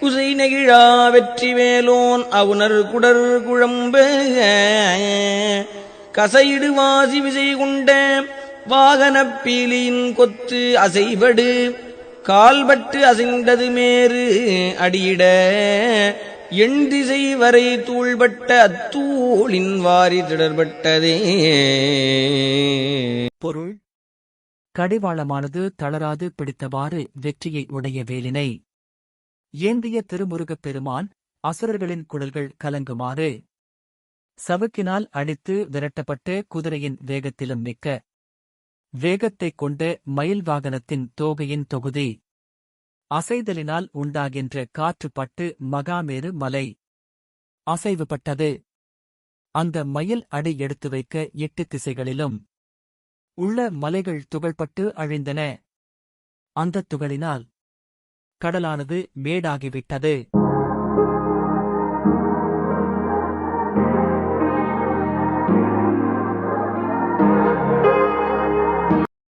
குசை நெகிழா வெற்றி வேலோன் அவுணர் குடர் குழம்பு. கசையிடு வாசி விசை கொண்ட வாகன பீலியின் கொத்து அசைபடு கால்பட்டு அசைந்தது மேறு அடியிட. எண் திசை வரை தூள்பட்ட அத்தூளின் வாரி திடர்பட்டதே பொருள். கடிவாளமானது தளராது பிடித்தவாறு வெற்றியை உடைய வேலினை ஏந்திய திருமுருகப் பெருமான் அசுரர்களின் குழல்கள் கலங்குமாறு. சவுக்கினால் அடித்து விரட்டப்பட்டு குதிரையின் வேகத்திலும் மிக்க வேகத்தைக் கொண்டு மயில் வாகனத்தின் தோகையின் தொகுதி. அசைதலினால் உண்டாகின்ற காற்று பட்டு மகாமேரு மலை. அசைவுபட்டது அந்த மயில் அடி எடுத்து வைக்க எட்டு திசைகளிலும். உள்ள மலைகள் துகள்பட்டு அழிந்தன. அந்தத் துகளினால் கடலானது மேடாகிவிட்டது.